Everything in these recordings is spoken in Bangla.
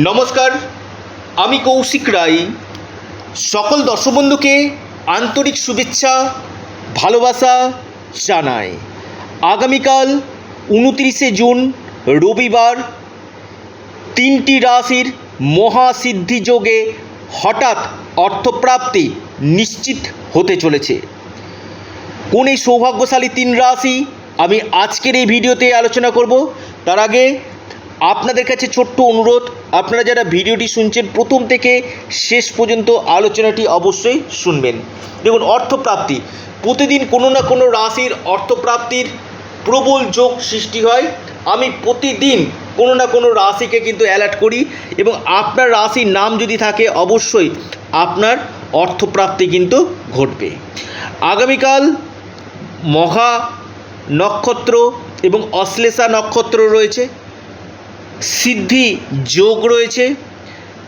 নমস্কার, আমি কৌশিক রায়। সকল দর্শক বন্ধুকে আন্তরিক শুভেচ্ছা, ভালোবাসা জানাই। আগামীকাল উনত্রিশে জুন, রবিবার, তিনটি রাশির মহাসিদ্ধি যোগে হঠাৎ অর্থপ্রাপ্তি নিশ্চিত হতে চলেছে। কোন এই সৌভাগ্যশালী তিন রাশি আমি আজকের এই ভিডিওতে আলোচনা করব। তার আগে আপনাদের কাছে ছোট্ট অনুরোধ, আপনারা যারা ভিডিওটি শুনছেন প্রথম থেকে শেষ পর্যন্ত আলোচনাটি অবশ্যই শুনবেন। দেখুন, অর্থপ্রাপ্তি। প্রতিদিন কোনো না কোনো রাশির অর্থপ্রাপ্তির প্রবল যোগ সৃষ্টি হয়। আমি প্রতিদিন কোনো না কোনো রাশিকে কিন্তু অ্যালার্ট করি এবং আপনার রাশির নাম যদি থাকে, অবশ্যই আপনার অর্থপ্রাপ্তি কিন্তু ঘটবে। আগামীকাল মহা নক্ষত্র এবং অশ্লেষা নক্ষত্র রয়েছে। সিদ্ধি যোগ রয়েছে।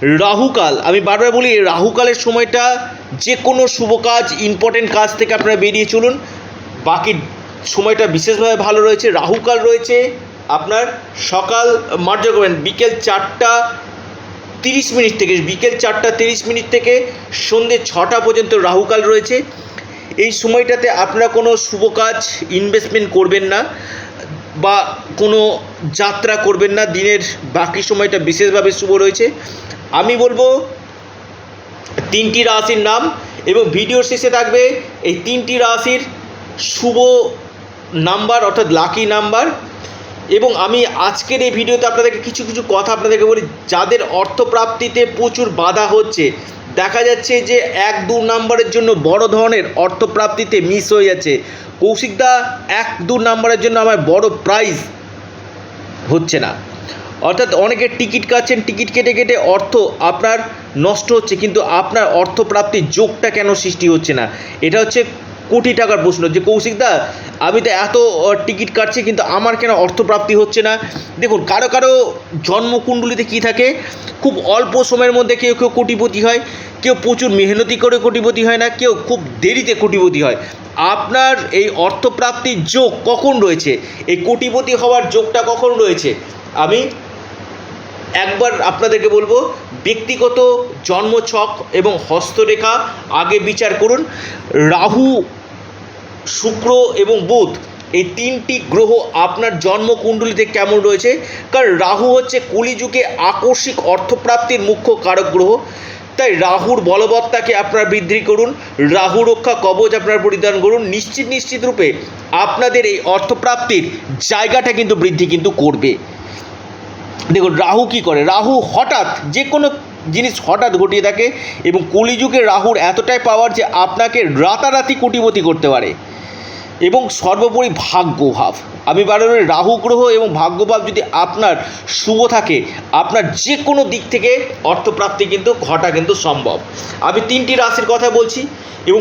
রাহুকাল, আমি বারবার বলি, রাহুকালের সময়টা যে কোনো শুভ কাজ ইম্পর্টেন্ট কাজ থেকে আপনারা বেরিয়ে চলুন। বাকি সময়টা বিশেষভাবে ভালো রয়েছে। রাহুকাল রয়েছে আপনার সকাল মার্জ করবেন, বিকেল চারটা তিরিশ মিনিট থেকে, বিকেল চারটা তিরিশ মিনিট থেকে সন্ধ্যে ছটা পর্যন্ত রাহুকাল রয়েছে। এই সময়টাতে আপনারা কোনো শুভ কাজ ইনভেস্টমেন্ট করবেন না। বা কোনো যাত্রা করবেন না, দিনের বাকি সময়টা বিশেষভাবে শুভ রয়েছে। আমি বলব, তিনটি রাশির নাম এবং ভিডিওর শেষে থাকবে এই তিনটি রাশির শুভ নাম্বার, অর্থাৎ লাকি নাম্বার। এবং আমি আজকের এই ভিডিওতে আপনাদেরকে কিছু কিছু কথা আপনাদেরকে বলি, যাদের অর্থপ্রাপ্তিতে প্রচুর বাধা হচ্ছে দেখা যাচ্ছে যে এক দু নাম্বারের জন্য বড় ধরনের অর্থপ্রাপ্তিতে মিস হয়ে যাচ্ছে। কৌশিকদা এক দু নাম্বারের জন্য আমার বড় প্রাইজ হচ্ছে না। অর্থাৎ অনেকে টিকিট কাটছেন, টিকিট কেটে কেটে অর্থ আপনার নষ্ট হচ্ছে, কিন্তু আপনার অর্থপ্রাপ্তির যোগটা কেন সৃষ্টি হচ্ছে না? এটা হচ্ছে কোটি টাকার প্রশ্ন যে কৌশিকদা আমি তো এত টিকিট কাটছি কিন্তু আমার কেন অর্থপ্রাপ্তি হচ্ছে না? দেখুন, কারও কারও জন্মকুণ্ডলিতে কী থাকে? খুব অল্প সময়ের মধ্যে কেউ কেউ কোটিপতি হয়, কেউ প্রচুর মেহনতি করে কোটিপতি হয় না, কেউ খুব দেরিতে কোটিপতি হয়। আপনার এই অর্থপ্রাপ্তির যোগ কখন রয়েছে? এই কোটিপতি হওয়ার যোগটা কখন রয়েছে? আমি একবার আপনাদেরকে বলব, ব্যক্তিগত জন্মছক এবং হস্তরেখা আগে বিচার করুন। রাহু, শুক্র এবং বুধ, এই তিনটি গ্রহ আপনার জন্মকুণ্ডলিতে কেমন রয়েছে? কারণ রাহু হচ্ছে কলিযুগে আকস্মিক অর্থপ্রাপ্তির মুখ্য কারক গ্রহ। তাই রাহুর বলবত্তাকে আপনার বৃদ্ধি করুন, রাহু রক্ষা কবচ আপনার পরিধান করুন। নিশ্চিত নিশ্চিত রূপে আপনাদের এই অর্থপ্রাপ্তির জায়গাটা কিন্তু বৃদ্ধি কিন্তু করবে। দেখুন, রাহু কি করে? রাহু হঠাৎ যে কোনো জিনিস হঠাৎ ঘটিয়ে থাকে এবং কলিযুগে রাহুর এতটাই পাওয়ার যে আপনাকে রাতারাতি কোটিপতি করতে পারে। এবং সর্বোপরি ভাগ্যভাব। আমি বারবার রাহু গ্রহ এবং ভাগ্যভাব যদি আপনার শুভ থাকে, আপনার যে কোনো দিক থেকে অর্থপ্রাপ্তি কিন্তু ঘটা কিন্তু সম্ভব। আমি তিনটি রাশির কথা বলছি এবং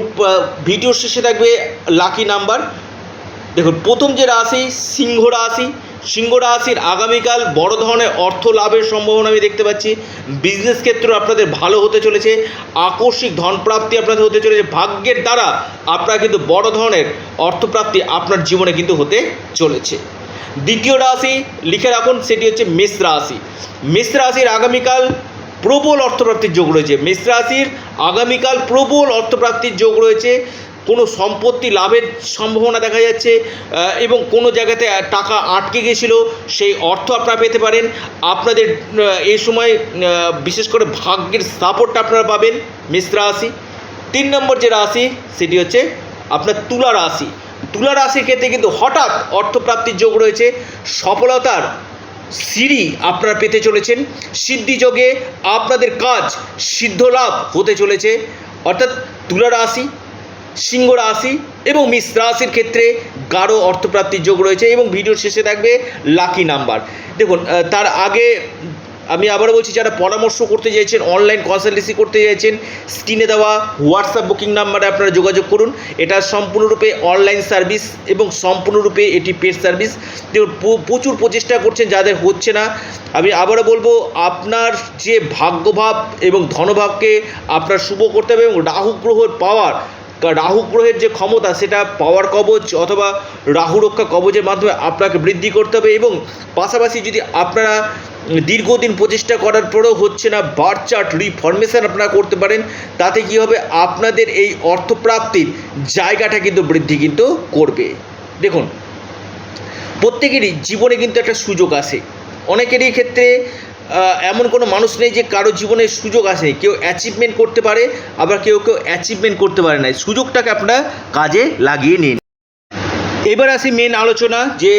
ভিডিওর শেষে থাকবে লাকি নাম্বার দেখুন, প্রথম যে রাশি, সিংহ রাশি সিংহ রাশির আগামীকাল বড় ধরনের অর্থ লাভের সম্ভাবনা আমি দেখতে পাচ্ছি। বিজনেস ক্ষেত্র আপনাদের ভালো হতে চলেছে। আকস্মিক ধনপ্রাপ্তি আপনাদের হতে চলেছে। ভাগ্যের দ্বারা আপনারা কিন্তু বড় ধরনের অর্থপ্রাপ্তি আপনার জীবনে কিন্তু হতে চলেছে। দ্বিতীয় রাশি লিখে রাখুন, সেটি হচ্ছে মেষ রাশি। মেষ রাশির আগামীকাল প্রবল অর্থপ্রাপ্তির যোগ রয়েছে। মেষ রাশির আগামীকাল প্রবল অর্থপ্রাপ্তির যোগ রয়েছে। কোনো সম্পত্তি লাভের সম্ভাবনা দেখা যাচ্ছে এবং কোনো জায়গাতে টাকা আটকে গেছিল সেই অর্থ আপনারা পেতে পারেন। আপনাদের এই সময় বিশেষ করে ভাগ্যের সাপোর্টটা আপনারা পাবেন, মেষ রাশি। তিন নম্বর যে রাশি, সেটি হচ্ছে আপনার তুলা রাশি। তুলা রাশির ক্ষেত্রে কিন্তু হঠাৎ অর্থপ্রাপ্তির যোগ রয়েছে। সফলতার সিঁড়ি আপনারা পেতে চলেছেন। সিদ্ধিযোগে আপনাদের কাজ সিদ্ধ লাভ হতে চলেছে। অর্থাৎ তুলা রাশি সিংহ রাশি এবং মিস রাশির ক্ষেত্রে গাঢ় অর্থপ্রাপ্তির যোগ রয়েছে এবং ভিডিওর শেষে থাকবে লাকি নাম্বার দেখুন তার আগে আমি আবারও বলছি, যারা পরামর্শ করতে চাইছেন অনলাইন কনসালটেন্সি করতে চাইছেন স্ক্রিনে দেওয়া হোয়াটসঅ্যাপ বুকিং নাম্বারে আপনারা যোগাযোগ করুন। এটা সম্পূর্ণরূপে অনলাইন সার্ভিস এবং সম্পূর্ণরূপে এটি পেড সার্ভিস প্রচুর প্রচেষ্টা করছেন, যাদের হচ্ছে না। আমি আবারও বলব, আপনার যে ভাগ্যভাব এবং ধনভাবকে আপনার শুভ করতে হবে এবং রাহু গ্রহের পাওয়ার রাহু গ্রহের যে ক্ষমতা, সেটা পাওয়ার কবচ অথবা রাহু রক্ষা কবচের মাধ্যমে আপনাকে বৃদ্ধি করতে হবে এবং পাশাপাশি যদি আপনারা দীর্ঘদিন প্রচেষ্টা করার পরেও হচ্ছে না, বার চার্ট রিফরমেশন আপনারা করতে পারেন, তাতে কি হবে? আপনাদের এই অর্থপ্রাপ্তির জায়গাটা কিন্তু বৃদ্ধি কিন্তু করবে। দেখুন, প্রত্যেকেরই জীবনে কিন্তু একটা সুযোগ আসে অনেকেরই ক্ষেত্রে এমন কোনো মানুষ নেই যে কারও জীবনে সুযোগ আসে। কেউ অ্যাচিভমেন্ট করতে পারে, আবার কেউ কেউ অ্যাচিভমেন্ট করতে পারে না। সুযোগটাকে আপনারা কাজে লাগিয়ে নিন। এবার আসি মেন আলোচনা, যে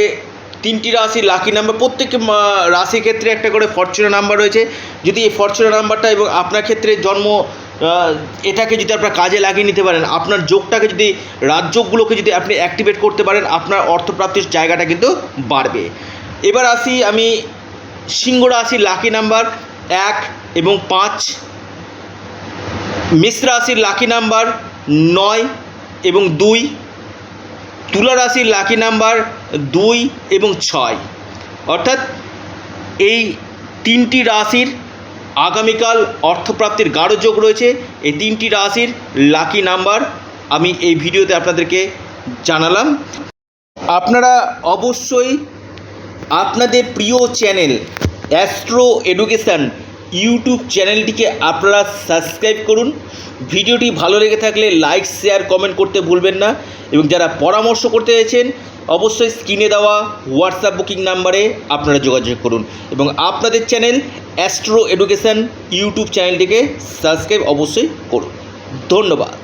তিনটি রাশি লাকি নাম্বার প্রত্যেক রাশির ক্ষেত্রে একটা করে ফরচুনা নাম্বার রয়েছে। যদি এই ফরচুনা নাম্বারটা এবং আপনার ক্ষেত্রে জন্ম এটাকে যদি আপনার কাজে লাগিয়ে নিতে পারেন, আপনার যোগটাকে যদি রাজযোগগুলোকে যদি আপনি অ্যাক্টিভেট করতে পারেন, আপনার অর্থপ্রাপ্তির জায়গাটা কিন্তু বাড়বে। এবার আসি আমি সিংহ রাশির লাকি নাম্বার এক এবং পাঁচ মিশ্র রাশির লাকি নাম্বার নয় এবং দুই তুলা রাশির লাকি নাম্বার দুই এবং ছয়। অর্থাৎ এই তিনটি রাশির আগামীকাল অর্থপ্রাপ্তির গাঢ় যোগ রয়েছে। এই তিনটি রাশির লাকি নাম্বার আমি এই ভিডিওতে আপনাদেরকে জানালাম। আপনারা অবশ্যই আপনাদের প্রিয় চ্যানেল অ্যাস্ট্রো এডুকেশান ইউটিউব চ্যানেলটিকে আপনারা সাবস্ক্রাইব করুন। ভিডিওটি ভালো লেগে থাকলে লাইক, শেয়ার, কমেন্ট করতে ভুলবেন না এবং যারা পরামর্শ করতে চাইছেন, অবশ্যই স্ক্রিনে দেওয়া হোয়াটসঅ্যাপ বুকিং নাম্বারে আপনারা যোগাযোগ করুন এবং আপনাদের চ্যানেল অ্যাস্ট্রো এডুকেশান ইউটিউব চ্যানেলটিকে সাবস্ক্রাইব অবশ্যই করুন। ধন্যবাদ।